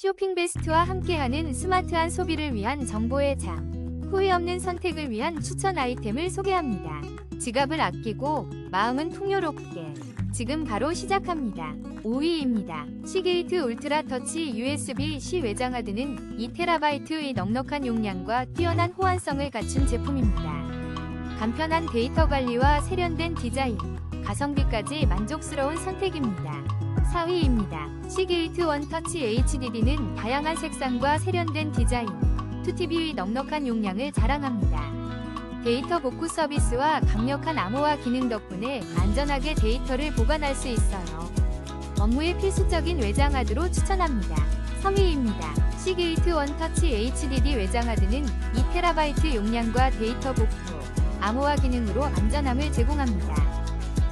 쇼핑 베스트와 함께하는 스마트한 소비를 위한 정보의 장. 후회 없는 선택을 위한 추천 아이템을 소개합니다. 지갑을 아끼고 마음은 풍요롭게. 지금 바로 시작합니다. 5위입니다. 시게이트 울트라 터치 USB-C 외장하드는 2TB의 넉넉한 용량과 뛰어난 호환성을 갖춘 제품입니다. 간편한 데이터 관리와 세련된 디자인, 가성비까지 만족스러운 선택입니다. 4위입니다. 시게이트 원터치 HDD는 다양한 색상과 세련된 디자인, 2TB의 넉넉한 용량을 자랑합니다. 데이터 복구 서비스와 강력한 암호화 기능 덕분에 안전하게 데이터를 보관할 수 있어요. 업무에 필수적인 외장하드로 추천합니다. 3위입니다. 시게이트 원터치 HDD 외장하드는 2TB 용량과 데이터 복구, 암호화 기능으로 안전함을 제공합니다.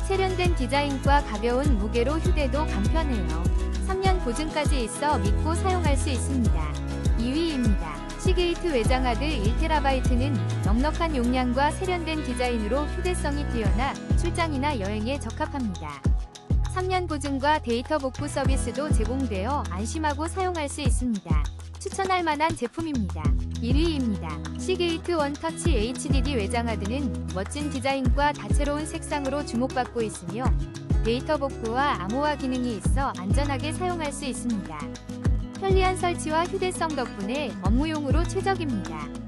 세련된 디자인과 가벼운 무게로 휴대도 간편해요. 3년 보증까지 있어 믿고 사용할 수 있습니다. 2위입니다. 시게이트 외장하드 1TB는 넉넉한 용량과 세련된 디자인으로 휴대성이 뛰어나 출장이나 여행에 적합합니다. 3년 보증과 데이터 복구 서비스도 제공되어 안심하고 사용할 수 있습니다. 추천할 만한 제품입니다. 1위입니다. 시게이트 원터치 HDD 외장하드는 멋진 디자인과 다채로운 색상으로 주목받고 있으며 데이터 복구와 암호화 기능이 있어 안전하게 사용할 수 있습니다. 편리한 설치와 휴대성 덕분에 업무용으로 최적입니다.